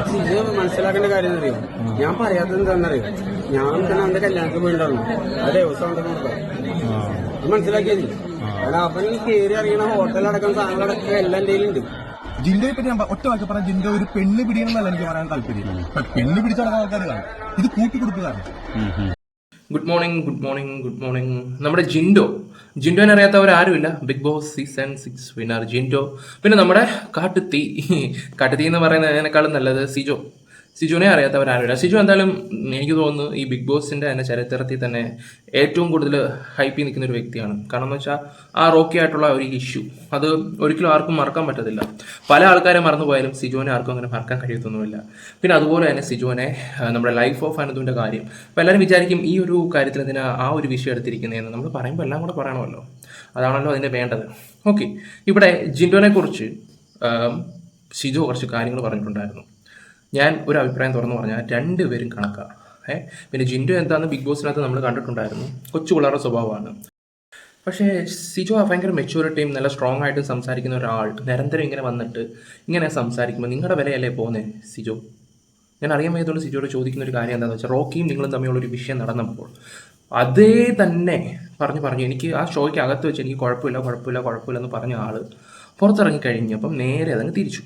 ഇത് മനസ്സിലാക്കേണ്ട കാര്യം അറിയോ ഞാൻ പറയാത്തത് എന്താണെന്നറിയോ? ഞാൻ തന്നെ അവന്റെ കല്യാണത്തിന് പോയിട്ടുണ്ടായിരുന്നു ആ ദിവസം അവന്റെ കൊടുക്കാം അത് മനസ്സിലാക്കിയത് കാരണം അവൻ കയറി അറിയണ ഹോട്ടലടക്കം സാധനങ്ങളടക്കം എല്ലാം എന്റെ കയ്യിലുണ്ട്. ജിൻഡോയെ പറ്റി ഞാൻ ഒറ്റ വാക്ക് പറഞ്ഞ ജിൻഡോ ഒരു പെണ്ണ് പിടിയണമെന്നല്ല എനിക്ക് പറയാൻ താല്പര്യം പെണ്ണ് പിടിച്ചടക്കാൻ ആൾക്കാർ കാണും. ഇത് കൂട്ടിക്കൊടുക്കുകയാണ് good morning good morning good morning നമ്മുടെ ജിൻഡോ. ജിൻഡോനെ അറിയാത്തവരാരുമില്ല. Bigg Boss season six winner Jinto. പിന്നെ നമ്മുടെ കാട്ടുത്തി കാട്ടുത്തി എന്ന് പറയുന്നതിനേക്കാളും നല്ലത് സിജോ. സിജോനെ അറിയാത്തവരാരുമില്ല. സിജു എന്തായാലും എനിക്ക് തോന്നുന്നു ഈ ബിഗ് ബോസിന്റെ തന്നെ ചരിത്രത്തിൽ തന്നെ ഏറ്റവും കൂടുതൽ ഹൈപ്പിൽ നിൽക്കുന്ന ഒരു വ്യക്തിയാണ്. കാരണം എന്ന് വെച്ചാൽ ആ റോക്കി ആയിട്ടുള്ള ഒരു ഇഷ്യൂ അത് ഒരിക്കലും ആർക്കും മറക്കാൻ പറ്റത്തില്ല. പല ആൾക്കാരെ മറന്നുപോയാലും സിജുവിനെ ആർക്കും അങ്ങനെ മറക്കാൻ കഴിയത്തൊന്നുമില്ല. പിന്നെ അതുപോലെ തന്നെ സിജുവിനെ നമ്മുടെ ലൈഫ് ഓഫ് അനന്തുവിന്റെ കാര്യം. അപ്പോൾ എല്ലാവരും വിചാരിക്കും ഈ ഒരു കാര്യത്തിൽ എന്തിനാ ആ ഒരു വിഷയം എടുത്തിരിക്കുന്നതെന്ന് നമ്മൾ പറയുമ്പോൾ എല്ലാം കൂടെ പറയണമല്ലോ. അതാണല്ലോ അതിന്റെ വേണ്ടത്. ഓക്കെ ഇവിടെ ജിൻഡോനെ കുറിച്ച് ഷിജു കുറച്ച് കാര്യങ്ങൾ പറഞ്ഞിട്ടുണ്ടായിരുന്നു. ഞാൻ ഒരു അഭിപ്രായം തുറന്നു പറഞ്ഞാൽ രണ്ടുപേരും കണക്കാണ് ഏഹ് പിന്നെ ജിൻഡു എന്താണെന്ന് ബിഗ് ബോസിനകത്ത് നമ്മൾ കണ്ടിട്ടുണ്ടായിരുന്നു. കൊച്ചു പിള്ളേരുടെ സ്വഭാവമാണ്. പക്ഷേ സിജോ ഭയങ്കര മെച്യൂരിറ്റിയും നല്ല സ്ട്രോങ് ആയിട്ട് സംസാരിക്കുന്ന ഒരാൾ നിരന്തരം ഇങ്ങനെ വന്നിട്ട് ഇങ്ങനെ സംസാരിക്കുമ്പോൾ നിങ്ങളുടെ വിലയല്ലേ പോകുന്നത് സിജോ? ഞാൻ അറിയാൻ വയ്യതുകൊണ്ട് സിജോയോട് ചോദിക്കുന്ന ഒരു കാര്യം എന്താണെന്ന് വെച്ചാൽ റോക്കിയും നിങ്ങളും തമ്മിലുള്ള ഒരു വിഷയം നടന്നപ്പോൾ അതേ തന്നെ പറഞ്ഞു പറഞ്ഞു എനിക്ക് ആ ഷോയ്ക്ക് അകത്ത് വെച്ച് എനിക്ക് കുഴപ്പമില്ല കുഴപ്പമില്ല കുഴപ്പമില്ല എന്ന് പറഞ്ഞ ആൾ പുറത്തിറങ്ങി കഴിഞ്ഞപ്പം നേരെ അതങ്ങ് തിരിച്ചു.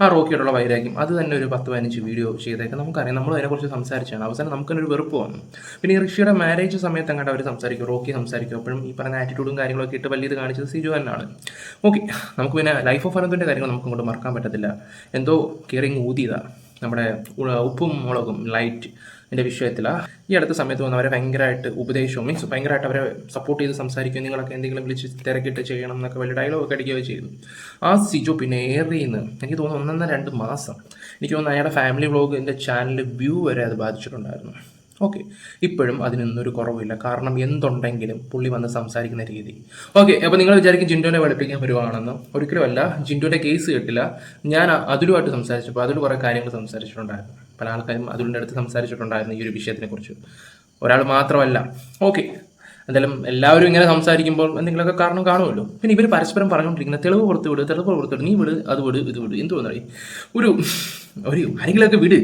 ആ റോക്കിയോടുള്ള വൈരാഗ്യം. അത് തന്നെ ഒരു പത്ത് പതിനഞ്ച് വീഡിയോ ചെയ്തേക്കെ നമുക്കറിയാം. നമ്മൾ അതിനെക്കുറിച്ച് സംസാരിച്ചാണ്. അവസാനം നമുക്കൊരു വെറുപ്പ് വന്നു. പിന്നെ ഈ ഋഷിയുടെ മാരേജ് സമയത്ത് അങ്ങോട്ട് അവർ സംസാരിക്കും. റോക്കി സംസാരിക്കും. അപ്പോഴും ഈ പറഞ്ഞ ആറ്റിറ്റ്യൂഡും കാര്യങ്ങളൊക്കെ ഇട്ട് വലിയത് കാണിച്ചത് സിജു തന്നെയാണ് ഓക്കെ നമുക്ക് പിന്നെ ലൈഫ് ഓഫ് അനന്തിന്റെ കാര്യങ്ങൾ നമുക്ക് അങ്ങോട്ട് മറക്കാൻ പറ്റത്തില്ല. എന്തോ കെയറിങ് ഊതിയതാ. നമ്മുടെ ഉപ്പും മുളകും ലൈറ്റ് എന്റെ വിഷയത്തിലാണ് ഈ അടുത്ത സമയത്ത് വന്ന് അവരെ ഭയങ്കരമായിട്ട് ഉപദേശവും മീൻസ് ഭയങ്കരമായിട്ട് അവരെ സപ്പോർട്ട് ചെയ്ത് സംസാരിക്കുകയും നിങ്ങളൊക്കെ എന്തെങ്കിലും വിളിച്ച് തിരക്കിട്ട് ചെയ്യണം എന്നൊക്കെ വലിയ ഡയലോഗ് അടിക്കുകയോ ചെയ്തു ആ സിജു പിന്നെ ഏറിയെന്ന് എനിക്ക് തോന്നുന്നു ഒന്നൊന്നര രണ്ട് മാസം. എനിക്ക് തോന്നുന്നു അയാളുടെ ഫാമിലി വ്ളോഗ് എന്റെ ചാനൽ വ്യൂ വരെ അത് ബാധിച്ചിട്ടുണ്ടായിരുന്നു. ഓക്കെ ഇപ്പോഴും അതിനൊന്നൊരു കുറവില്ല കാരണം എന്തുണ്ടെങ്കിലും പുള്ളി വന്ന് സംസാരിക്കുന്ന രീതി. ഓക്കെ അപ്പോൾ നിങ്ങൾ വിചാരിക്കും ജിൻഡോനെ വെളുപ്പിക്കാൻ വരുവാണെന്ന്. ഒരിക്കലുമല്ല ജിൻഡോന്റെ കേസ് കേട്ടില്ല. ഞാൻ അതിലുമായിട്ട് സംസാരിച്ചപ്പോൾ അതിൽ കുറേ കാര്യങ്ങൾ സംസാരിച്ചിട്ടുണ്ടായിരുന്നു. പല ആൾക്കാരും അതിലിന്റെ അടുത്ത് സംസാരിച്ചിട്ടുണ്ടായിരുന്നു ഈ ഒരു വിഷയത്തിനെക്കുറിച്ച്. ഒരാൾ മാത്രമല്ല. ഓക്കെ എന്തായാലും എല്ലാവരും ഇങ്ങനെ സംസാരിക്കുമ്പോൾ എന്തെങ്കിലുമൊക്കെ കാരണം കാണുമല്ലോ. പിന്നെ ഇവർ പരസ്പരം പറഞ്ഞുകൊണ്ടിരിക്കുന്ന തെളിവ് പുറത്ത് വിട് തെളിവ് പുറത്ത് വിട് നീ വിട് അത് വിട് ഇത് വിട് എന്ത് ഒരു ഒരു ആരെങ്കിലുമൊക്കെ വിട്.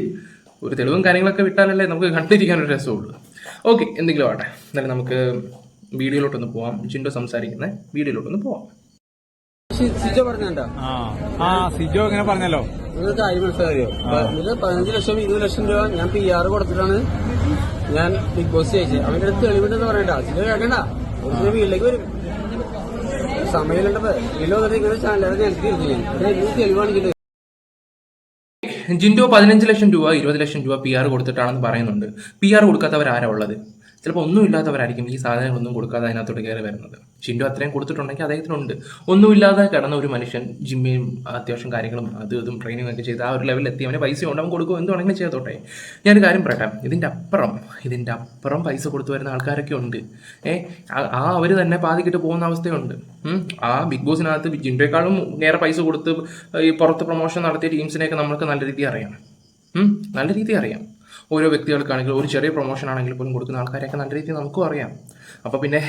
ഒരു തെളിവും കാര്യങ്ങളൊക്കെ വിട്ടാലല്ലേ നമുക്ക് കണ്ടിരിക്കാൻ ഒരു രസമുള്ളൂ. ഓക്കെ എന്തെങ്കിലും ആട്ടെ എന്നാലും നമുക്ക് വീഡിയോയിലോട്ടൊന്ന് പോവാം. ജിൻഡോ സംസാരിക്കുന്ന വീഡിയോയിലോട്ടൊന്ന് പോവാം. സിജോ പറഞ്ഞാ ആ ആ സിജോ ഇങ്ങനെ പറഞ്ഞല്ലോ. നിങ്ങൾക്ക് കാര്യം മനസ്സിലായോ? പതിനഞ്ച് ലക്ഷം ഇരുപത് ലക്ഷം രൂപ ഞാൻ പി ആർ കൊടുത്തിട്ടാണ് ഞാൻ ബിഗ് ബോസ് ചോദിച്ചത് അവന്റെ അടുത്ത് തെളിവുണ്ടെന്ന് പറയണ്ട. സിജോ കേൾക്കണ്ട ഒരു വീട്ടിലേക്ക് വരും. സമയമുണ്ടപ്പോ വീട്ടിൽ വന്നിട്ട് ഇങ്ങനെ ചാനലുകൾ ഞാൻ ഇരുന്നു തെളിവാണെങ്കിൽ ജിൻഡോ പതിനഞ്ച് ലക്ഷം രൂപ ഇരുപത് ലക്ഷം രൂപ പി ആർ കൊടുത്തിട്ടാണെന്ന് പറയുന്നുണ്ട്. പി ആർ കൊടുക്കാത്തവർ ആരാ ഉള്ളത്? ചിലപ്പോൾ ഒന്നുമില്ലാത്തവരായിരിക്കും ഈ സാധനങ്ങളൊന്നും കൊടുക്കാതെ അതിനകത്തോട്ട് കയറി വരുന്നത്. ഷിൻഡോ അത്രയും കൊടുത്തിട്ടുണ്ടെങ്കിൽ അദ്ദേഹത്തിനുണ്ട്. ഒന്നുമില്ലാതെ കിടന്ന ഒരു മനുഷ്യൻ ജിമ്മയും അത്യാവശ്യം കാര്യങ്ങളും അത് ഇതും ട്രെയിനിങ് ഒക്കെ ചെയ്ത് ആ ഒരു ലെവലിൽ എത്തി. അവന് പൈസ ഉണ്ടാവും കൊടുക്കും. എന്തുവാണെങ്കിലും ചെയ്തോട്ടെ. ഞാനൊരു കാര്യം പറയട്ടെ. ഇതിന്റെ അപ്പുറം ഇതിന്റെ അപ്പുറം പൈസ കൊടുത്തു വരുന്ന ആൾക്കാരൊക്കെ ഉണ്ട്. ഏ ആ- ആ അവർ തന്നെ പാതിക്കിട്ട് പോകുന്ന അവസ്ഥയുണ്ട്. ആ ബിഗ് ബോസിനകത്ത് ജിൻഡോയെക്കാളും നേരെ പൈസ കൊടുത്ത് ഈ പുറത്ത് പ്രൊമോഷൻ നടത്തിയ ടീംസിനെയൊക്കെ നമ്മൾക്ക് നല്ല രീതിയിൽ അറിയാം. നല്ല രീതിയിൽ അറിയാം. ഓരോ വ്യക്തികൾക്കാണെങ്കിലും ഒരു ചെറിയ പ്രൊമോഷൻ ആണെങ്കിൽ പോലും കൊടുക്കുന്ന ആൾക്കാരെയൊക്കെ നല്ല രീതിയിൽ നമുക്കും അറിയാം. അപ്പോൾ പിന്നെ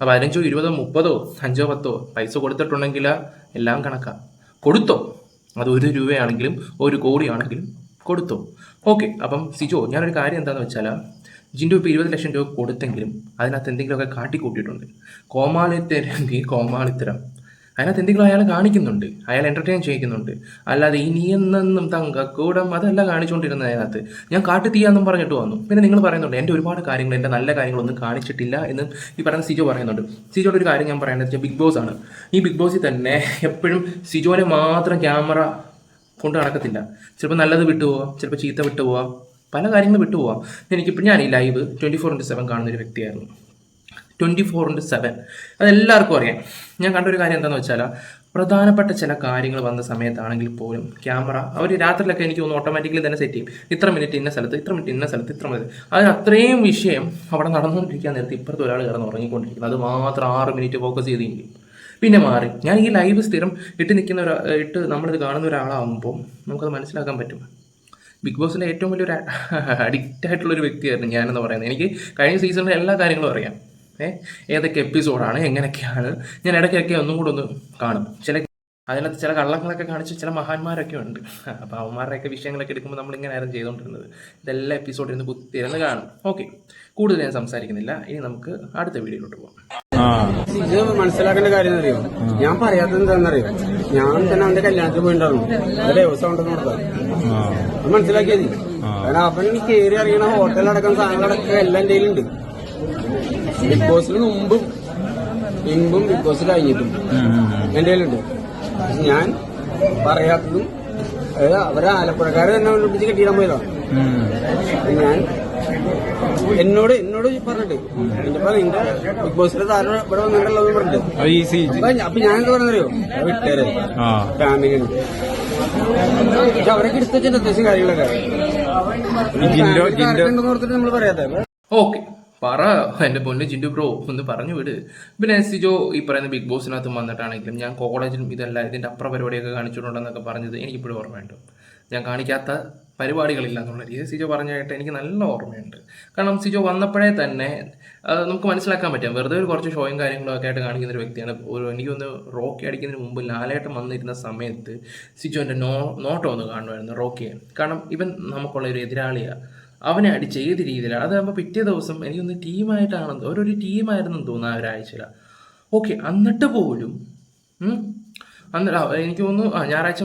പതിനഞ്ചോ ഇരുപതോ മുപ്പതോ അഞ്ചോ പത്തോ പൈസ കൊടുത്തിട്ടുണ്ടെങ്കിൽ എല്ലാം കണക്കാം. കൊടുത്തോ. അത് ഒരു രൂപയാണെങ്കിലും ഒരു കോടിയാണെങ്കിലും കൊടുത്തോ. ഓക്കെ അപ്പം സിജോ ഞാനൊരു കാര്യം എന്താണെന്ന് വെച്ചാൽ ജിൻഡു ഇപ്പോൾ ഇരുപത് ലക്ഷം രൂപ കൊടുത്തെങ്കിലും അതിനകത്ത് എന്തെങ്കിലുമൊക്കെ കാട്ടിക്കൂട്ടിയിട്ടുണ്ട്. കോമാളിത്തരെങ്കിൽ കോമാളിത്തരം. അതിനകത്ത് എന്തെങ്കിലും അയാൾ കാണിക്കുന്നുണ്ട്. അയാൾ എന്റർടൈൻ ചെയ്യിക്കുന്നുണ്ട്. അല്ലാതെ ഇനിയെന്നും തങ്ക തങ്കക്കൂടം അതല്ല കാണിച്ചുകൊണ്ടിരുന്നത് അതിനകത്ത്. ഞാൻ കാട്ടു തീയാന്നും പറഞ്ഞിട്ട് വന്നു. പിന്നെ നിങ്ങൾ പറയുന്നുണ്ട് എന്റെ ഒരുപാട് കാര്യങ്ങൾ എന്റെ നല്ല കാര്യങ്ങളൊന്നും കാണിച്ചിട്ടില്ല എന്ന് ഈ പറയുന്ന സിജോ പറയുന്നുണ്ട്. സിജോയുടെ ഒരു കാര്യം ഞാൻ പറയുന്നത് വെച്ചാൽ ബിഗ് ബോസ് ആണ്. ഈ ബിഗ് ബോസിൽ തന്നെ എപ്പോഴും സിജോനെ മാത്രം ക്യാമറ കൊണ്ട് നടക്കത്തില്ല. ചിലപ്പോൾ നല്ലത് വിട്ടുപോവാം ചിലപ്പോൾ ചീത്ത വിട്ടുപോവാം പല കാര്യങ്ങളും വിട്ടുപോവാം. എനിക്കിപ്പോൾ ഞാൻ ഈ live twenty four into seven കാണുന്ന ഒരു വ്യക്തിയായിരുന്നു. ട്വന്റി ഫോർ ഇന്റു സെവൻ അതെല്ലാവർക്കും അറിയാം. ഞാൻ കണ്ടൊരു കാര്യം എന്താണെന്ന് വെച്ചാൽ പ്രധാനപ്പെട്ട ചില കാര്യങ്ങൾ വന്ന സമയത്താണെങ്കിൽ പോലും ക്യാമറ അവർ രാത്രിയിലൊക്കെ എനിക്ക് തോന്നുന്നു ഓട്ടോമാറ്റിക്കലി തന്നെ സെറ്റ് ചെയ്യും. ഇത്ര മിനിറ്റ് ഇന്ന സ്ഥലത്ത് ഇത്ര മിനിറ്റ് ഇന്ന സ്ഥലത്ത് ഇത്ര മിനിറ്റ് അതിന് അത്രയും വിഷയം അവിടെ നടന്നുകൊണ്ടിരിക്കാൻ നേരത്തെ ഇപ്പുറത്തെ ഒരാൾ കിടന്ന് ഉറങ്ങിക്കൊണ്ടിരിക്കുന്നത് അത് മാത്രം ആറ് മിനിറ്റ് ഫോക്കസ് ചെയ്തെങ്കിൽ പിന്നെ മാറി. ഞാൻ ഈ ലൈവ് സ്ഥിരം ഇട്ട് നിൽക്കുന്ന ഒരു ഇട്ട് നമ്മളിത് കാണുന്ന ഒരാളാകുമ്പോൾ നമുക്കത് മനസ്സിലാക്കാൻ പറ്റും. ബിഗ് ബോസിന്റെ ഏറ്റവും വലിയൊരു അഡിക്റ്റ് ആയിട്ടുള്ള ഒരു വ്യക്തിയായിരുന്നു ഞാനെന്ന് പറയുന്നത്. എനിക്ക് കഴിഞ്ഞ സീസണിലെ എല്ലാ കാര്യങ്ങളും അറിയാം. ഏതൊക്കെ എപ്പിസോഡാണ്? എങ്ങനെയൊക്കെയാണ്? ഞാൻ ഇടയ്ക്കൊക്കെ ഒന്നും കൂടെ ഒന്ന് കാണും. ചില അതിനകത്ത് ചില കള്ളങ്ങളൊക്കെ കാണിച്ച് ചില മഹാന്മാരൊക്കെ ഉണ്ട്. അപ്പോൾ അവന്മാരുടെയൊക്കെ വിഷയങ്ങളൊക്കെ എടുക്കുമ്പോൾ നമ്മൾ ഇങ്ങനെയായിരുന്നു ചെയ്തുകൊണ്ടിരുന്നത് ഇതെല്ലാം എപ്പിസോഡിൽ നിന്ന് കുത്തിയിരുന്ന് കാണും. ഓക്കെ. കൂടുതൽ ഞാൻ സംസാരിക്കുന്നില്ല. ഇനി നമുക്ക് അടുത്ത വീഡിയോയിലോട്ട് പോകാം ഇത് മനസ്സിലാക്കേണ്ട കാര്യം അറിയോ ഞാൻ പറയാത്തത് എന്താണെന്നറിയോ? ഞാൻ തന്നെ അവന്റെ കല്യാണത്തിൽ പോയിണ്ടായിരുന്നു. അത് ദിവസം ഉണ്ടെന്ന് കൊടുത്തത്. അത് മനസ്സിലാക്കിയത് കാരണം അവൻ കയറി അറിയണ ഹോട്ടലടക്കം സാധനങ്ങളടക്കം എല്ലാം എന്റെ കയ്യിലുണ്ട് ബിഗ് ബോസിന് മുമ്പും മുമ്പും ബിഗ് ബോസ് കഴിഞ്ഞിട്ടും. എന്റെ കയ്യിലുണ്ട്. പക്ഷെ ഞാൻ പറയാത്തതും അതായത് അവരെ ആലപ്പുഴക്കാരെ തന്നെ ഒളിപ്പിച്ച് കെട്ടിയിടാൻ പോയതാണ് ഞാൻ എന്നോട് എന്നോട് പറഞ്ഞിട്ട് എന്റെ നിന്റെ ബിഗ് ബോസിന്റെ താരം ഇവിടെ വന്നിട്ടുള്ളതെന്ന് പറഞ്ഞിട്ട്. അപ്പൊ ഞാൻ- എന്താ പറയുന്നറിയോ വിട്ടേരെ. ഫാമിലിയാണ് പക്ഷെ അവരൊക്കെ എടുത്തു വെച്ചിട്ട് അത്യാവശ്യം കാര്യങ്ങളൊക്കെ. ഓർത്തിട്ട് നമ്മൾ പറയാത്ത ഓക്കെ. പറ എന്റെ പൊന്ന് ജിൻഡു ബ്രോ ഒന്ന് പറഞ്ഞു വിട്. പിന്നെ സിജോ ഈ പറയുന്ന ബിഗ് ബോസിനകത്ത് വന്നിട്ടാണെങ്കിലും ഞാൻ കോളേജിലും ഇതല്ല ഇതിന്റെ അപ്പുറ പരിപാടിയൊക്കെ കാണിച്ചിട്ടുണ്ടെന്നൊക്കെ പറഞ്ഞത് എനിക്കിപ്പോഴും ഓർമ്മയുണ്ട്. ഞാൻ കാണിക്കാത്ത പരിപാടികളില്ല എന്നുള്ള രീതിയിൽ സിജോ പറഞ്ഞായിട്ട് എനിക്ക് നല്ല ഓർമ്മയുണ്ട്. കാരണം സിജോ വന്നപ്പോഴേ തന്നെ നമുക്ക് മനസ്സിലാക്കാൻ പറ്റും. വെറുതെ ഒരു കുറച്ച് ഷോയും കാര്യങ്ങളും ഒക്കെ ആയിട്ട് കാണിക്കുന്ന ഒരു വ്യക്തിയാണ്. ഒരു എനിക്കൊന്ന് റോക്കി അടിക്കുന്നതിന് മുമ്പ് ലാലേട്ടൻ വന്നിരുന്ന സമയത്ത് സിജോന്റെ നോ നോട്ടം ഒന്ന് കാണുമായിരുന്നു റോക്കിയെ. കാരണം ഇവൻ നമുക്കുള്ള ഒരു എതിരാളിയാണ് അവനെ അടിച്ച് ഏത് രീതിയിലാണ്? അതാകുമ്പോൾ പിറ്റേ ദിവസം എനിക്കൊന്ന് ടീമായിട്ടാണെന്ന് ഓരോരു ടീമായിരുന്നു തോന്നുന്നു ആ ഒരാഴ്ചയിൽ ഓക്കെ എന്നിട്ട് പോലും അന്ന് എനിക്ക് തോന്നുന്നു ആ ഞായറാഴ്ച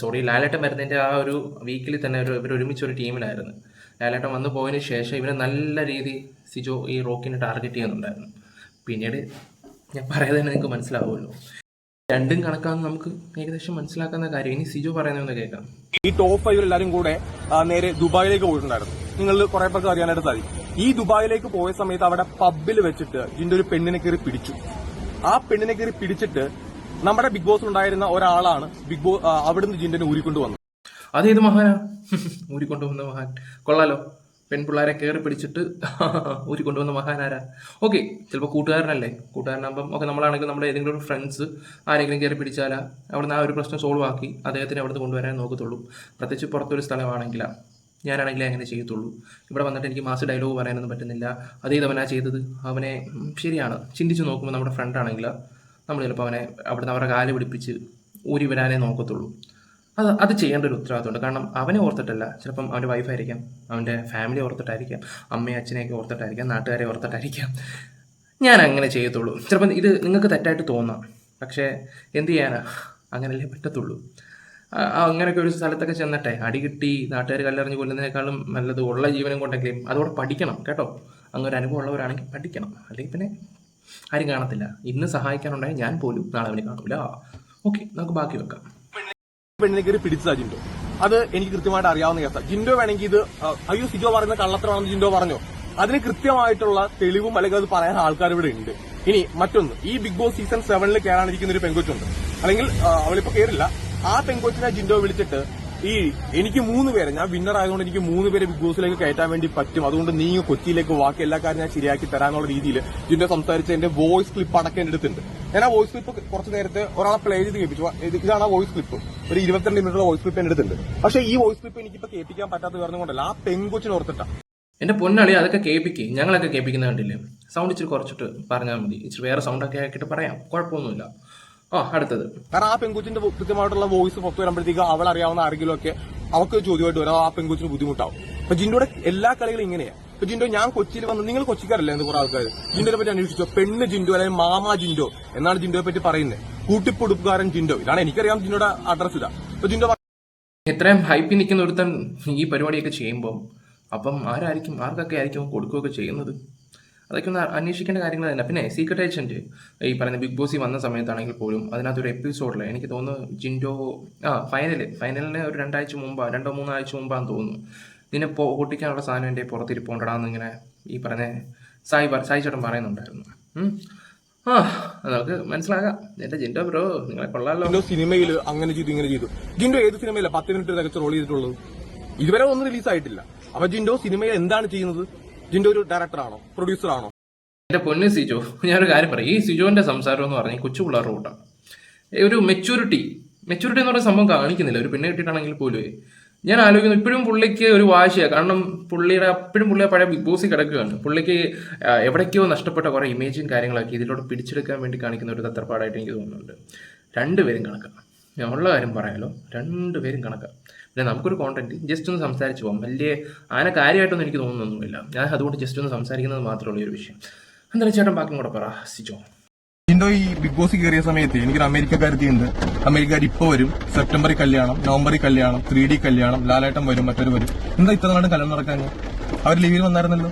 സോറി ലാലേട്ടൻ വരുന്നതിന്റെ ആ ഒരു വീക്കിൽ തന്നെ ഒരു ഇവർ ഒരുമിച്ച് ഒരു ടീമിലായിരുന്നു. ലാലേട്ടൻ വന്നു പോയതിന് ശേഷം ഇവരെ നല്ല രീതി സിജോ ഈ റോക്കിനെ ടാർഗറ്റ് ചെയ്യുന്നുണ്ടായിരുന്നു. പിന്നീട് ഞാൻ പറയാതെ തന്നെ നിങ്ങൾക്ക് മനസ്സിലാവുമല്ലോ. രണ്ടും കണക്കാന്ന് നമുക്ക് ഏകദേശം മനസ്സിലാക്കുന്ന കാര്യം. ഇനി സിജോ പറയുന്നതെന്ന് കേൾക്കാം. ഈ ടോപ്പ് ഫൈവ് എല്ലാവരും കൂടെ നേരെ ദുബായിലേക്ക് പോയിട്ടുണ്ടായിരുന്നു. നിങ്ങൾ കുറെ പേർക്ക് അറിയാനായിട്ട് സാധിക്കും. ഈ ദുബായിലേക്ക് പോയ സമയത്ത് അവിടെ പബ്ബിൽ വെച്ചിട്ട് ഇതിന്റെ ഒരു പെണ്ണിനെ കയറി പിടിച്ചു. ആ പെണ്ണിനെ കയറി പിടിച്ചിട്ട് നമ്മുടെ ബിഗ് ബോസ് ഉണ്ടായിരുന്ന ഒരാളാണ് ബിഗ് ബോസ് അവിടുന്ന് ജിന്റനെ ഊരിക്കൊണ്ട് വന്നത്. അതേത് മഹാനാ? ഊരിക്കൊണ്ടുവന്ന മഹാൻ. കൊള്ളാലോ. പെൺപിള്ളേരെ കയറി പിടിച്ചിട്ട് ഊരിക്കൊണ്ടുവന്ന മഹാനാരാ? ഓക്കെ ചിലപ്പോൾ കൂട്ടുകാരനല്ലേ? കൂട്ടുകാരനാകുമ്പം ഓക്കെ നമ്മളാണെങ്കിൽ നമ്മുടെ ഏതെങ്കിലും ഒരു ഫ്രണ്ട്സ് ആരെങ്കിലും കയറി പിടിച്ചാലാ അവിടുന്ന് ആ ഒരു പ്രശ്നം സോൾവ് ആക്കി അദ്ദേഹത്തിന് അവിടുന്ന് കൊണ്ടുവരാൻ നോക്കത്തുള്ളൂ. പ്രത്യേകിച്ച് പുറത്തൊരു സ്ഥലമാണെങ്കിലാ. ഞാനാണെങ്കിലേ അങ്ങനെ ചെയ്യത്തുള്ളൂ. ഇവിടെ വന്നിട്ട് എനിക്ക് മാസ് ഡയലോഗ് പറയാനൊന്നും പറ്റുന്നില്ല. അതേ അവനാ ചെയ്തത് അവനെ ശരിയാണ്. ചിന്തിച്ച് നോക്കുമ്പോൾ നമ്മുടെ ഫ്രണ്ട് ആണെങ്കിൽ നമ്മൾ ചിലപ്പോൾ അവനെ അവിടുന്ന് അവരുടെ കാൽ പിടിപ്പിച്ച് ഊരി വരാനേ നോക്കത്തുള്ളൂ. അത് അത് ചെയ്യേണ്ട ഒരു ഉത്തരവാദിത്തമുണ്ട്. കാരണം അവനെ ഓർത്തിട്ടല്ല. ചിലപ്പം അവന്റെ വൈഫായിരിക്കാം അവന്റെ ഫാമിലി ഓർത്തിട്ടായിരിക്കാം അമ്മയും അച്ഛനെയൊക്കെ ഓർത്തിട്ടായിരിക്കാം നാട്ടുകാരെ ഓർത്തിട്ടായിരിക്കാം. ഞാൻ അങ്ങനെ ചെയ്യത്തുള്ളൂ. ചിലപ്പം ഇത് നിങ്ങൾക്ക് തെറ്റായിട്ട് തോന്നാം. പക്ഷേ എന്ത് ചെയ്യാനാ? അങ്ങനല്ലേ പറ്റത്തുള്ളൂ. അങ്ങനെയൊക്കെ ഒരു സ്ഥലത്തൊക്കെ ചെന്നിട്ടെ അടി കിട്ടി നാട്ടുകാർ കല്ലെറിഞ്ഞ് കൊല്ലുന്നതിനേക്കാളും നല്ലത് ഉള്ള ജീവനം കൊണ്ടെങ്കിലും അതോടെ പഠിക്കണം കേട്ടോ. അങ്ങനെ ഒരു അനുഭവം ഉള്ളവരാണെങ്കിൽ പഠിക്കണം. അല്ലെങ്കിൽ പിന്നെ ആരും കാണത്തില്ല. ഇന്ന് സഹായിക്കാനുണ്ടായി ഞാൻ പോലും നാളെ അവന് കാണൂല. ഓക്കെ നമുക്ക് ബാക്കി വെക്കാം. പെണ്ണിനെ പിടിച്ചതാ ജിൻഡോ. അത് എനിക്ക് കൃത്യമായിട്ട് അറിയാവുന്ന കേസാണ് ജിൻഡോ വേണമെങ്കിൽ ഇത് അയ്യോ സിജോ പറയുന്ന കള്ളത്തരമാണെന്ന് ജിൻഡോ പറഞ്ഞു? അതിന് കൃത്യമായിട്ടുള്ള തെളിവും അല്ലെങ്കിൽ അത് പറയാൻ ആൾക്കാർ ഇവിടെ ഉണ്ട്. ഇനി മറ്റൊന്ന് ഈ ബിഗ് ബോസ് സീസൺ സെവനിൽ കയറാനിരിക്കുന്ന ഒരു പെൺകുറ്റുണ്ട് അല്ലെങ്കിൽ അവളിപ്പോ കയറില്ല ആ പെങ്കൊച്ചിനെ ജിൻഡോ വിളിച്ചിട്ട് ഈ എനിക്ക് മൂന്ന് പേരെ ഞാൻ വിന്നർ ആയതുകൊണ്ട് എനിക്ക് മൂന്ന് പേരെ ബിഗ് ബോസിലേക്ക് കയറ്റാൻ വേണ്ടി പറ്റും. അതുകൊണ്ട് നീ കൊച്ചിയിലേക്ക് ബാക്കി എല്ലാ കാര്യം ഞാൻ ശരിയാക്കി തരാന്നുള്ള രീതിയിൽ ജിൻഡോ സംസാരിച്ച എന്റെ വോയിസ് ക്ലിപ്പ് അടക്കം എടുത്തിട്ടുണ്ട് ഞാൻ ആ വോയിസ് ക്ലിപ്പ് കുറച്ച് നേരത്തെ ഒരാളെ പ്ലേ ചെയ്ത് കേൾപ്പിച്ചു. ഇത് ഇതാണ് ആ വോയിസ് ക്ലിപ്പ് ഒരു ഇരുപത്തിരണ്ട് മിനിറ്റുള്ള വോയിസ് ക്ലിപ്പ് അടുത്തുണ്ട്. പക്ഷേ ഈ വോയിസ് ക്ലിപ്പ് എനിക്കിപ്പോ കേൾപ്പിക്കാൻ പറ്റാത്ത കാരണം കൊണ്ടല്ല. ആ പെൺകൊച്ചിന് ഓർത്തിട്ടാ. എന്റെ പൊന്നാളി അതൊക്കെ കേൾപ്പിക്കും. ഞങ്ങളൊക്കെ കേൾപ്പിക്കുന്ന കണ്ടില്ലേ? സൗണ്ട് ഇച്ചിരി കുറച്ചിട്ട് പറഞ്ഞാൽ മതി. ഇച്ചിരി വേറെ സൗണ്ടൊക്കെ ആക്കിയിട്ട് പറയാം. കുഴപ്പമൊന്നുമില്ല. ആ അടുത്തത്. കാരണം ആ പെൺകുച്ചിന്റെ കൃത്യമായിട്ടുള്ള വോയിസ് പുറത്തു വരുമ്പോഴത്തേക്ക് അവൾ അറിയാവുന്ന ആരെങ്കിലും ഒക്കെ അവർക്ക് ചോദ്യമായിട്ട് വരാം. ആ പെൺകുച്ചിന് ബുദ്ധിമുട്ടാവും. അപ്പൊ ജിൻഡോടെ എല്ലാ കളികളും ഇങ്ങനെയാ. ഇപ്പൊ ജിൻഡോ ഞാൻ കൊച്ചിയിൽ വന്ന് നിങ്ങൾ കൊച്ചിക്കാരല്ലേ എന്ന് കുറെ ആൾക്കാർ ജിൻഡോനെ പറ്റി അന്വേഷിച്ചോ. പെണ്ണ് ജിൻഡോ അല്ലെങ്കിൽ മാമ ജിൻഡോ എന്നാണ് ജിൻഡോയെ പറ്റി പറയുന്നത്. കൂട്ടിപ്പൊടുപ്പുകാരൻ ജിൻഡോ. ഇതാണ് എനിക്കറിയാം ജിൻഡോയുടെ അഡ്രസ് ഇതാ. അപ്പൊ ജിൻഡോ എത്രയും ഹൈപ്പിൽ നിൽക്കുന്ന ഒരുത്തൻ ഈ പരിപാടിയൊക്കെ ചെയ്യുമ്പോൾ അപ്പം ആരായിരിക്കും ആർക്കൊക്കെ ആയിരിക്കും കൊടുക്കുകയൊക്കെ ചെയ്യുന്നത്? അതൊക്കെ ഒന്ന് അന്വേഷിക്കേണ്ട കാര്യങ്ങൾ തന്നെ. പിന്നെ സീക്രട്ട് ഏജന്റ് ഈ പറയുന്ന ബിഗ് ബോസിൽ വന്ന സമയത്താണെങ്കിൽ പോലും അതിനകത്തൊരു എപ്പിസോഡിൽ എനിക്ക് തോന്നുന്നു ജിൻഡോ ആ ഫൈനൽ ഫൈനലിന് ഒരു രണ്ടാഴ്ച മുമ്പാണ് രണ്ടോ മൂന്നോ ആഴ്ച മുമ്പാന്ന് തോന്നുന്നു. നിന്നെ പോ പൊട്ടിക്കാനുള്ള സാധനം എന്റെ പുറത്തിരിപ്പോണ്ടടാന്ന് ഇങ്ങനെ ഈ പറഞ്ഞ സായി സായി ചേട്ടൻ പറയുന്നുണ്ടായിരുന്നു. ആ നമുക്ക് മനസ്സിലാകാം എന്റെ ജിൻഡോ ബ്രോ നിങ്ങളെ ജിൻഡോ സിനിമയിൽ അങ്ങനെ ചെയ്തു ഇങ്ങനെ ചെയ്തു. ജിൻഡോ ഏത് സിനിമയിലാണ് പത്ത് മിനിറ്റ് റോൾ ചെയ്തിട്ടുള്ളത്? ഇതുവരെ ഒന്നും റിലീസ് ആയിട്ടില്ല. അപ്പൊ ജിൻഡോ സിനിമയിൽ എന്താണ് ചെയ്യുന്നത്? ജിൻഡോ ഒരു ഡയറക്ടറാണോ? പ്രൊഡ്യൂസറാണോ? എന്റെ പൊന്ന് സിജോ ഞാനൊരു കാര്യം പറയാം. ഈ സിജോന്റെ സംസാരം എന്ന് പറഞ്ഞാൽ കൊച്ചു പിള്ളേരുടെ കൂട്ടാണ് ഒരു മെച്യൂരിറ്റി മെച്യൂരിറ്റി എന്ന് പറഞ്ഞ സംഭവം കാണിക്കുന്നില്ല. ഒരു പെണ്ണ് കിട്ടിയിട്ടാണെങ്കിൽ പോലും ഞാൻ ആലോചിക്കുന്നു ഇപ്പോഴും പുള്ളിക്ക് ഒരു വാശിയാണ് കാരണം പുള്ളിയുടെ അപ്പോഴും പുള്ളിയെ പഴയ ബിഗ് ബോസിൽ കിടക്കുകയാണ്. പുള്ളിക്ക് എവിടേക്കോ നഷ്ടപ്പെട്ട കുറേ ഇമേജും കാര്യങ്ങളൊക്കെ ഇതിലൂടെ പിടിച്ചെടുക്കാൻ വേണ്ടി കാണിക്കുന്ന ഒരു തത്രപ്പാടായിട്ട് എനിക്ക് തോന്നുന്നുണ്ട്. രണ്ടുപേരും കണക്കാണ് ഞാൻ ഉള്ള കാര്യം പറയാലോ. രണ്ടുപേരും കണക്കാം. പിന്നെ നമുക്കൊരു കോണ്ടന്റ് ജസ്റ്റ് ഒന്ന് സംസാരിച്ചു പോകാം. വലിയ അങ്ങനെ കാര്യമായിട്ടൊന്നും എനിക്ക് തോന്നുന്നൊന്നുമില്ല. ഞാൻ അതുകൊണ്ട് ജസ്റ്റ് ഒന്ന് സംസാരിക്കുന്നത് മാത്രമുള്ള ഒരു വിഷയം. എന്തായാലും ചേട്ടൻ ബാക്കി കൂടെ പറ സിജോ. ജിൻഡോ ഈ ബിഗ് ബോസ് കയറിയ സമയത്ത് എനിക്കൊരു അമേരിക്കക്കാരത്തിയുണ്ട്. അമേരിക്കക്കാർ ഇപ്പൊ വരും. സെപ്റ്റംബറിൽ കല്യാണം നവംബറിൽ കല്യാണം ത്രീ ഡി കല്യാണം ലാലേട്ടം വരും മറ്റൊരു വരും. എന്താ ഇത്ര നാളും കല്യാണം നടക്കാൻ അവർ ലീവിൽ വന്നായിരുന്നല്ലോ.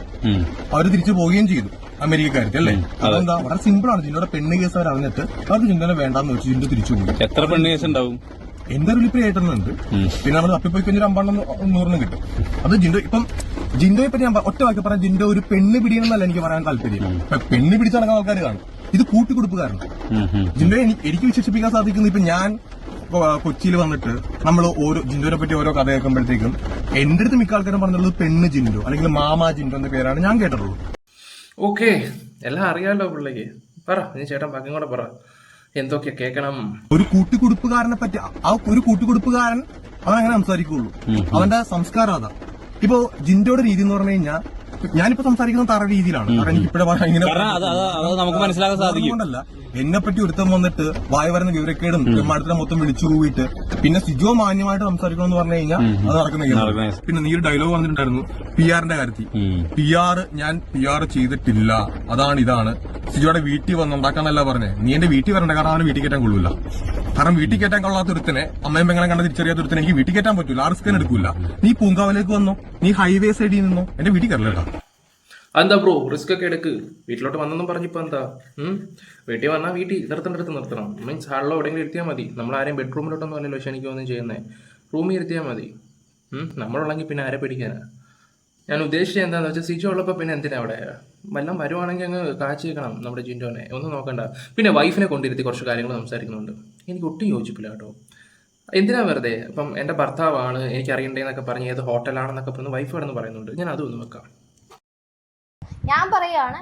അവർ തിരിച്ചു പോവുകയും ചെയ്തു അമേരിക്കക്കാർക്ക് അല്ലേ? അതെന്താ? വളരെ സിമ്പിൾ ആണ്. ജിന്നോടെ പെണ്ണ് കേസ് അവർ അറിഞ്ഞിട്ട് അവർക്ക് ജിൻഡോനെ വേണ്ടാന്ന് വെച്ച് ജിന്നു തിരിച്ചു പോകും എത്ര പെണ്ണ് കേസ് ഉണ്ടാവും? എന്റെ ഒരു വിളിപ്പ് ഏറ്റുന്നുണ്ട് പിന്നെ നമ്മൾ തപ്പിപ്പോയി കഴിഞ്ഞൊരു അമ്പണ്ണം നൂറിനും കിട്ടും. അത് ജിൻഡോ ഇപ്പം ജിൻഡോയെ പറ്റി ഞാൻ ഒറ്റ വാക്കി പറഞ്ഞ ജിൻഡോ ഒരു പെണ്ണ് പിടിയണമെന്നല്ല എനിക്ക് പറയാൻ താല്പര്യം. ഇപ്പൊ പെണ്ണ് പിടിച്ചു നടക്കുന്ന ആൾക്കാർ കാണും. ഇത് കൂട്ടിക്കൊടുപ്പുകാരാണ് ജിൻഡോ എനിക്ക് എനിക്ക് വിശേഷിപ്പിക്കാൻ സാധിക്കുന്നു. ഇപ്പൊ ഞാൻ കൊച്ചിയിൽ വന്നിട്ട് നമ്മൾ ഓരോ ജിൻഡോനെ പറ്റി ഓരോ കഥ കേൾക്കുമ്പോഴത്തേക്കും എന്റെ അടുത്ത് മിക്ക ആൾക്കാരും പറഞ്ഞുള്ളത് പെണ്ണ് ജിൻഡോ അല്ലെങ്കിൽ മാമ ജിൻഡോ എന്ന പേരാണ് ഞാൻ കേട്ടിട്ടുള്ളത്. ഓക്കെ. എല്ലാം അറിയാലോ പിള്ളേക്ക്. പറ നീ ചേട്ടൻ ബാക്കി കൂടെ പറ. എന്തൊക്കെ കേൾക്കണം ഒരു കൂട്ടിക്കൊടുപ്പുകാരനെ പറ്റി ആ ഒരു കൂട്ടിക്കൊടുപ്പുകാരൻ അവൻ അങ്ങനെ സംസാരിക്കുള്ളൂ അവന്റെ സംസ്കാരം അതാ. ഇപ്പോ ജിൻഡോയുടെ രീതി എന്ന് പറഞ്ഞു കഴിഞ്ഞാൽ ഞാനിപ്പോ സംസാരിക്കുന്നത് തറ രീതിയിലാണ്. കാരണം എനിക്ക് ഇപ്പോഴേ ഇങ്ങനെ നമുക്ക് മനസ്സിലാക്കാൻ സാധിക്കും. എന്നെ പറ്റി ഒരുത്തം വന്നിട്ട് വായ വരുന്ന വിവരക്കേടും പെരുമാറ്റത്തിനെ മൊത്തം വിളിച്ചു കൂവിയിട്ട് പിന്നെ സിജോ മാന്യമായിട്ട് സംസാരിക്കണം എന്ന് പറഞ്ഞു കഴിഞ്ഞാൽ അത് നടക്കുന്ന പിന്നെ നീ ഒരു ഡയലോഗ് വന്നിട്ടുണ്ടായിരുന്നു പി ആറിന്റെ കാര്യത്തിൽ. പി ആർ ഞാൻ പി ആർ ചെയ്തിട്ടില്ല. അതാണ് ഇതാണ്. സിജോയുടെ വീട്ടിൽ വന്നുണ്ടാക്കാന്നല്ല പറഞ്ഞേ. നീ എന്റെ വീട്ടിൽ വരണ്ട. കാരണം അവന് വീട്ടിൽ കയറ്റാൻ കൊള്ളൂല. കാരണം വീട്ടിൽ കയറ്റാൻ കൊള്ളാത്ത ഒരുത്തനെ അമ്മയും പെങ്ങളെ കണ്ട തിരിച്ചറിയാത്ത ഒരുത്തനെ എനിക്ക് വീട്ടിൽ കയറ്റാൻ പറ്റൂല. ആ റിസ്ക് എടുക്കൂല. നീ പൂങ്കാവിലേക്ക് വന്നോ? നീ ഹൈവേ സൈഡിൽ നിന്നോ? എന്റെ വീട്ടിൽ കയറില്ല അതെന്താ ബ്രോ റിസ്ക് ഒക്കെ എടുക്ക്. വീട്ടിലോട്ട് വന്നെന്നും പറഞ്ഞിപ്പോ എന്താ? വീട്ടിൽ വന്നാൽ വീട്ടിൽ നിർത്തേണ്ടടുത്ത് നിർത്തണം മീൻസ് ഹാളിലോ എവിടെയെങ്കിലും ഇരുത്തിയാൽ മതി. നമ്മൾ ആരെയും ബെഡ്റൂമിലോട്ടൊന്നും അല്ലല്ലോ ക്ഷണിക്കൊന്നും ചെയ്യുന്നത് റൂമിൽ ഇരുത്തിയാൽ മതി? നമ്മളുള്ളെങ്കിൽ പിന്നെ ആരെ പിടിക്കാനാ? ഞാൻ ഉദ്ദേശിച്ചത് എന്താണെന്ന് വെച്ചാൽ സിജു ഉള്ളപ്പോൾ പിന്നെ എന്തിനാ അവിടെ? വല്ലതും വരുവാണെങ്കിൽ അങ്ങ് കാച്ചേക്കണം നമ്മുടെ ജിൻഡോനെ. ഒന്നും നോക്കണ്ട. പിന്നെ വൈഫിനെ കൊണ്ടിരുത്തി കുറച്ച് കാര്യങ്ങൾ സംസാരിക്കുന്നുണ്ട്. എനിക്ക് ഒട്ടും യോജിപ്പില്ല കേട്ടോ. എന്തിനാ വെറുതെ? അപ്പം എന്റെ ഭർത്താവാണ് എനിക്ക് അറിയണ്ടേന്നൊക്കെ പറഞ്ഞ് ഏത് ഹോട്ടലാണെന്നൊക്കെ പറഞ്ഞ് വൈഫ് കിടന്ന് പറയുന്നുണ്ട്. ഞാൻ അതും നോക്കാം വെക്കാം. ഞാൻ പറയുകയാണ്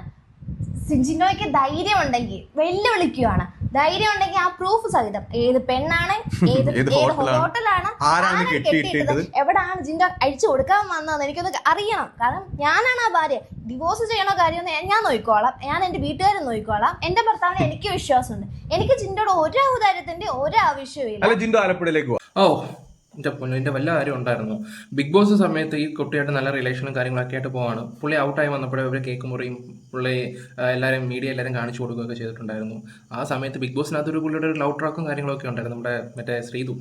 സിജിനോയ്ക്ക് ധൈര്യം ഉണ്ടെങ്കിൽ വെല്ലുവിളിക്കുകയാണ് ധൈര്യം ഉണ്ടെങ്കിൽ ആ പ്രൂഫ് സഹിതം. ഏത് പെണ്ണാണ് ഏത് ഹോട്ടലാണ്? ആരാണ് കെട്ടിയിട്ടത്? എവിടാണ് ജിൻഡോ അഴിച്ചു കൊടുക്കാൻ വന്നതെന്ന് എനിക്കൊന്ന് അറിയണം. കാരണം ഞാനാണ് ആ ഭാര്യ. ഡിവോഴ്സ് ചെയ്യണോ കാര്യം ഞാൻ നോക്കിക്കോളാം. ഞാൻ എന്റെ വീട്ടുകാരെ നോക്കിക്കോളാം. എന്റെ ഭർത്താവിന് എനിക്ക് വിശ്വാസമുണ്ട്. എനിക്ക് ജിൻഡോയുടെ ഒരു ഔദാര്യത്തിന്റെ ഒരു ആവശ്യവും ഇല്ല അല്ല ജിൻഡോ ആലപ്പുഴയിലേക്ക് പോവാ ഓ എന്റെ പൊന്നു എന്റെ വല്ല കാര്യം ഉണ്ടായിരുന്നു? ബിഗ് ബോസ് സമയത്ത് ഈ കുട്ടിയായിട്ട് നല്ല റിലേഷനും കാര്യങ്ങളൊക്കെ ആയിട്ട് പോവാണ്. പുള്ളി ഔട്ടായി വന്നപ്പോഴേ അവർ കേക്ക് മുറിയും പുള്ളി എല്ലാവരും മീഡിയ എല്ലാവരും കാണിച്ചു കൊടുക്കുകയൊക്കെ ചെയ്തിട്ടുണ്ടായിരുന്നു. ആ സമയത്ത് ബിഗ് ബോസിനകത്ത് ഒരു പുള്ളിയുടെ ഒരു ലൗ ട്രാക്കും കാര്യങ്ങളൊക്കെ ഉണ്ടായിരുന്നു നമ്മുടെ മറ്റേ ശ്രീതു.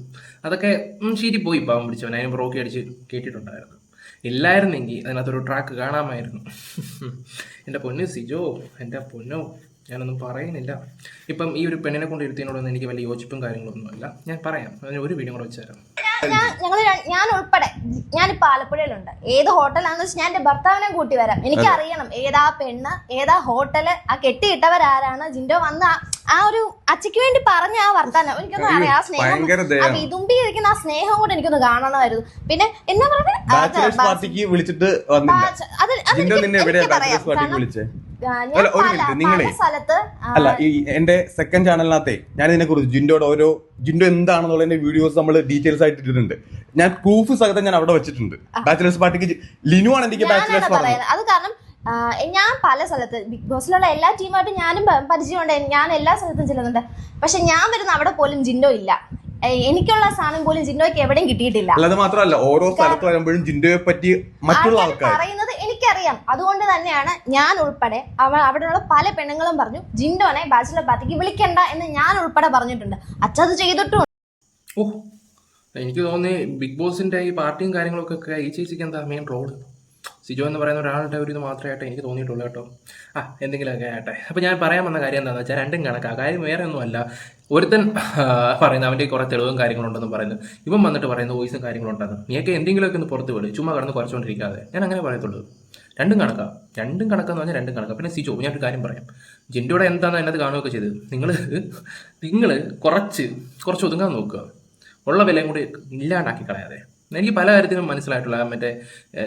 അതൊക്കെ ശരി പോയി പാവം പിടിച്ചവൻ. അതിന് ബ്രോക്കി അടിച്ച് കേട്ടിട്ടുണ്ടായിരുന്നു. ഇല്ലായിരുന്നെങ്കിൽ അതിനകത്തൊരു ട്രാക്ക് കാണാമായിരുന്നു. എന്റെ പൊന്നു സിജോ എന്റെ പൊന്നോ ഞാനൊന്നും പറയുന്നില്ല. ഇപ്പം ഈ ഒരു പെണ്ണിനെ കൊണ്ട് ഇരുത്തിയതിനോടൊന്നും എനിക്ക് വലിയ യോജിപ്പും കാര്യങ്ങളൊന്നുമില്ല. ഞാൻ പറയാം. അതിന് ഒരു വീഡിയോ കൂടെ വെച്ചുതരാം. ഞാൻ ഞങ്ങൾ ഞാൻ ഉൾപ്പെടെ ഞാനിപ്പോ ആലപ്പുഴയിലുണ്ട് ഏത് ഹോട്ടലാന്ന് വെച്ചാൽ ഞാൻ എന്റെ ഭർത്താവിനെ കൂട്ടി വരാം. എനിക്ക് അറിയണം ഏതാ പെണ്ണ് ഏതാ ഹോട്ടൽ ആ കെട്ടിയിട്ടവരാരാണ് ജിൻഡോ വന്ന ആ- ഒരു അച്ചയ്ക്ക് വേണ്ടി പറഞ്ഞ ആ വർത്താനം. എനിക്കൊന്നും അറിയാം. ആ സ്നേഹം ആ ദയാണ്. വിതുമ്പി ഇരിക്കുന്ന ആ സ്നേഹം കൂടെ എനിക്കൊന്ന് കാണണമായിരുന്നു. പിന്നെ എന്നാ പറഞ്ഞത് വിളിച്ചിട്ട് അല്ല, ഈ എന്റെ സെക്കൻഡ് ചാനലിനകത്തെ ഞാൻ ഇതിനെ കുറിച്ച് ജിൻഡോയുടെ ഓരോ ജിൻഡോ എന്താണെന്നുള്ളതിന്റെ വീഡിയോസ് നമ്മൾ ഡീറ്റെയിൽസ് ആയിട്ട് ഇട്ടിട്ടുണ്ട്. ഞാൻ പ്രൂഫ് സഹിതം ഞാൻ അവിടെ വെച്ചിട്ടുണ്ട്. ബാച്ചിലേഴ്സ് പാർട്ടിക്ക് ലിനു ആണ് എനിക്ക് ബാച്ചിലേഴ്സ് അത് കാരണം ഞാൻ പല സ്ഥലത്ത് ബിഗ് ബോസിലുള്ള എല്ലാ ടീമായിട്ടും ഞാനും പരിചയമുണ്ട്. ഞാൻ എല്ലാ സ്ഥലത്തും ചെല്ലുന്നുണ്ട്. പക്ഷെ ഞാൻ വരുന്ന അവിടെ പോലും ജിൻഡോ ഇല്ല. എനിക്കുള്ള സാധനം പോലും ജിൻഡോയ്ക്ക് എവിടെയും കിട്ടിയിട്ടില്ല. അല്ലാതെ മാത്രമല്ല ഓരോ സ്ഥലത്ത് വരുമ്പോഴും ജിൻഡോയെ പറ്റി മറ്റുള്ള ആൾക്കാർ പറയുന്നത് എനിക്കറിയാം. അതുകൊണ്ട് തന്നെയാണ് ഞാൻ ഉൾപ്പെടെ അവ അവിടെയുള്ള പല പെണ്ണുങ്ങളും പറഞ്ഞു ജിൻഡോനെ ബാച്ചിലർ പാർട്ടിക്ക് വിളിക്കണ്ട എന്ന് ഞാൻ ഉൾപ്പെടെ പറഞ്ഞിട്ടുണ്ട്. അച്ഛത് ചെയ്തിട്ടും ഓ എനിക്ക് തോന്നി ബിഗ് ബോസിന്റെ ഈ പാർട്ടിയും കാര്യങ്ങളൊക്കെ ഈ ചേച്ചിക്ക് എന്താ മെയിൻ റോൾ സിജോ എന്ന് പറയുന്ന ഒരാളുടെ ഒരു ഇത് മാത്രമായിട്ട് എനിക്ക് തോന്നിയിട്ടുള്ളൂ കേട്ടോ. ആ എന്തെങ്കിലുമൊക്കെ ആയിട്ടെ അപ്പോൾ ഞാൻ പറയാൻ വന്ന കാര്യം എന്താണെന്ന് വെച്ചാൽ രണ്ടും കണക്കാ. കാര്യം വേറെ ഒന്നുമല്ല. ഒരുത്തൻ പറയുന്നത് അവന്റെ കുറേ തെളിവും കാര്യങ്ങളുണ്ടെന്ന് പറയുന്നു. ഇവൻ വന്നിട്ട് പറയുന്ന വോയിസും കാര്യങ്ങളുണ്ടെന്ന്. നീയൊക്കെ എന്തെങ്കിലുമൊക്കെ ഒന്ന് പുറത്ത് വിടും. ചുമ്മാ കടന്ന് കുറച്ചുകൊണ്ടിരിക്കാതെ ഞാൻ അങ്ങനെ പറയത്തുള്ളൂ. രണ്ടും കണക്കാം. രണ്ടും കണക്കാന്ന് പറഞ്ഞാൽ രണ്ടും കണക്കാം. പിന്നെ സിജോ ഞാനൊരു കാര്യം പറയാം. ജിൻഡോടെ എന്താണെന്ന് അതിനകത്ത് കാണുകയൊക്കെ ചെയ്ത്. നിങ്ങൾ നിങ്ങൾ കുറച്ച് കുറച്ച് ഒതുങ്ങാൻ നോക്കുക. ഉള്ള വിലയും കൂടി ഇല്ലാണ്ടാക്കി കളയാതെ. എനിക്ക് പല കാര്യത്തിലും മനസ്സിലായിട്ടുള്ള മറ്റേ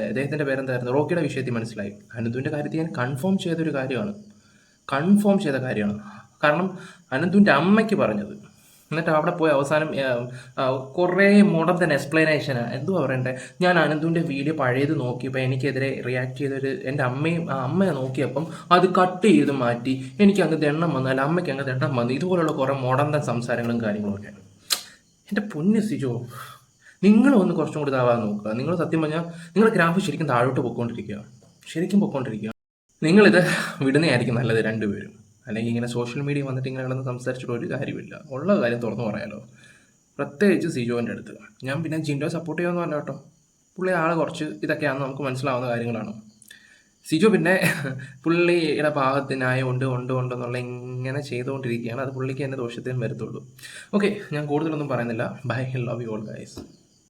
അദ്ദേഹത്തിന്റെ പേരെന്തായിരുന്നു? റോക്കിയുടെ വിഷയത്തിൽ മനസ്സിലായി. അനന്തുവിന്റെ കാര്യത്തിൽ ഞാൻ കൺഫേം ചെയ്തൊരു കാര്യമാണ്. കൺഫേം ചെയ്ത കാര്യമാണ്. കാരണം അനന്തുവിന്റെ അമ്മയ്ക്ക് പറഞ്ഞത്. എന്നിട്ട് അവിടെ പോയി അവസാനം കുറേ മോഡർ തന്നെ എക്സ്പ്ലനേഷൻ എക്സ്പ്ലനേഷനാ എന്തുവാ പറയണ്ടേ? ഞാൻ അനന്തുവിന്റെ വീഡിയോ പഴയത് നോക്കിയപ്പോൾ എനിക്കെതിരെ റിയാക്ട് ചെയ്തൊരു എന്റെ അമ്മയും അമ്മയെ നോക്കിയപ്പം അത് കട്ട് ചെയ്ത് മാറ്റി. എനിക്ക് അങ്ങ് ദണ്ണം അല്ല അമ്മയ്ക്ക് അങ്ങ് ദണ്ണം വന്നു. ഇതുപോലുള്ള കുറേ മോഡൽ സംസാരങ്ങളും കാര്യങ്ങളും ഒക്കെ എന്റെ പൊന്നു സിജോ നിങ്ങൾ ഒന്ന് കുറച്ചും കൂടി താവാൻ നോക്കുക. നിങ്ങൾ സത്യം പറഞ്ഞാൽ നിങ്ങളുടെ ഗ്രാഫ് ശരിക്കും താഴോട്ട് പൊയ്ക്കൊണ്ടിരിക്കുക ശരിക്കും പൊയ്ക്കൊണ്ടിരിക്കുക നിങ്ങളിത് വിടുന്നതായിരിക്കും നല്ലത് രണ്ടുപേരും. അല്ലെങ്കിൽ ഇങ്ങനെ സോഷ്യൽ മീഡിയ വന്നിട്ട് ഇങ്ങനെ കിടന്ന് സംസാരിച്ചിട്ട് ഒരു കാര്യമില്ല ഉള്ള കാര്യം തുറന്നു പറയാലോ. പ്രത്യേകിച്ച് സിജോന്റെ അടുത്ത്. ഞാൻ പിന്നെ ജിൻഡോ സപ്പോർട്ട് ചെയ്യാമെന്ന് പറഞ്ഞ കേട്ടോ. പുള്ളി ആളെ കുറച്ച് ഇതൊക്കെയാണ് നമുക്ക് മനസ്സിലാവുന്ന കാര്യങ്ങളാണ്. സിജോ പിന്നെ പുള്ളിയുടെ ഭാഗത്തിനായ ഉണ്ട് ഉണ്ട് ഉണ്ട് എന്നുള്ള ഇങ്ങനെ ചെയ്തുകൊണ്ടിരിക്കുകയാണ്. അത് പുള്ളിക്ക് എന്റെ ദോഷത്തിന് വരത്തുള്ളൂ. ഓക്കെ ഞാൻ കൂടുതലൊന്നും പറയുന്നില്ല. Bye love you all guys